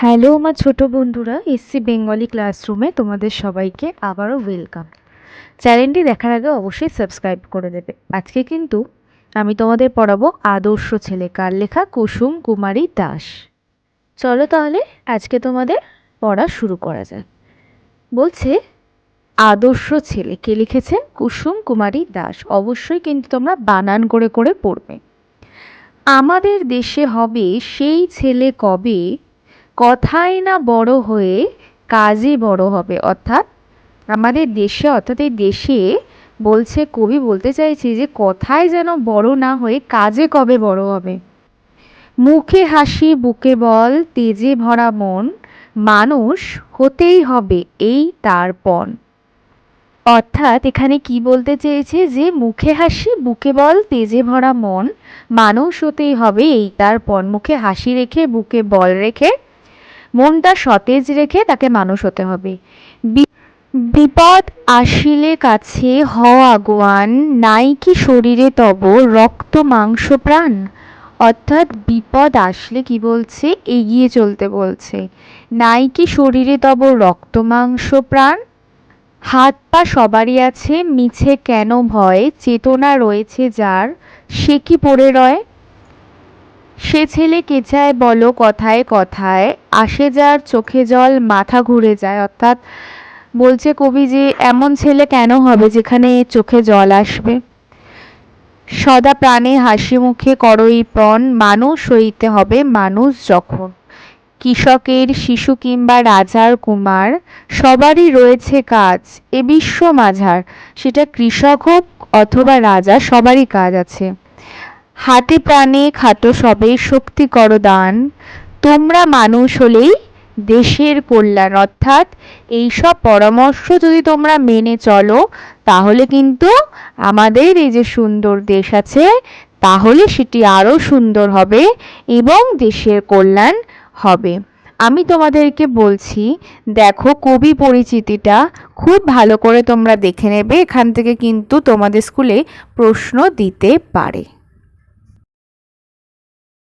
Hello আমার ছোট বন্ধুরা এসসি বেঙ্গলি ক্লাসরুমে তোমাদের সবাইকে আবারও ওয়েলকাম চ্যানেলটি দেখার আগে অবশ্যই সাবস্ক্রাইব করে দেবে। আজকে কিন্তু আমি তোমাদের পড়াবো আদর্শ ছেলে কার লেখা কুসুম কুমারী দাস। চলো তাহলে আজকে তোমাদের পড়া শুরু করা যাক। বলছে, আদর্শ ছেলে কে লিখেছে? কুসুম কুমারী দাস। অবশ্যই কিন্তু তোমরা বানান করে করে পড়বে। আমাদের দেশে হবে সেই ছেলে কবে? কথাই না বড় হয়ে কাজে বড় হবে। অর্থাৎ আমাদের দেশে, অর্থাৎ এই দেশে বলছে, কবি বলতে চাইছে যে কথায় যেন বড় না হয়ে কাজে কবে বড় হবে? মুখে হাসি, বুকে বল, তেজে ভরা মন, মানুষ হতেই হবে এই তার পণ। অর্থাৎ এখানে কি বলতে চেয়েছে যে, মুখে হাসি, বুকে বল, তেজে ভরা মন, মানুষ হতেই হবে এই তার পণ। মুখে হাসি রেখে, বুকে বল রেখে মনটা সতেজ রেখে তাকে মানুষ হতে হবে। বিপদ আসিলে কাছে হ, আগুয়ান, নাই কি শরীরে তব রক্ত, মাংস, প্রাণ? অর্থাৎ বিপদ আসলে কি বলছে? এগিয়ে চলতে বলছে। নাই কি শরীরে তব রক্ত, মাংস, প্রাণ? হাত পা সবারই আছে, মিছে কেন ভয়? চেতনা রয়েছে যার, সে কি পড়ে রয়? সে ছেলে কে চায় বলো কথায় কথায় আসে যার চোখে জল, মাথা ঘুরে যায়। অর্থাৎ বলছে কবি যে, এমন ছেলে কেন হবে যেখানে চোখে জল আসবে? সদা প্রাণে হাসি মুখে করই পণ, মানুষ হইতে হবে মানুষ যখন। কৃষকের শিশু কিংবা রাজার কুমার, সবারই রয়েছে কাজ, এ বিশ্ব মাঝার। সেটা কৃষক হোক অথবা রাজা, সবারই কাজ আছে। হাতে প্রাণে খাটো সবে, শক্তি কর দান। তোমরা মানুষ হলেই দেশের কল্যাণ। অর্থাৎ এইসব পরামর্শ যদি তোমরা মেনে চলো, তাহলে কিন্তু আমাদের এই যে সুন্দর দেশ আছে, তাহলে সেটি আরও সুন্দর হবে এবং দেশের কল্যাণ হবে। আমি তোমাদেরকে বলছি, দেখো কবি পরিচিতিটা খুব ভালো করে তোমরা দেখে নেবে, এখান থেকে কিন্তু তোমাদের স্কুলে প্রশ্ন দিতে পারে।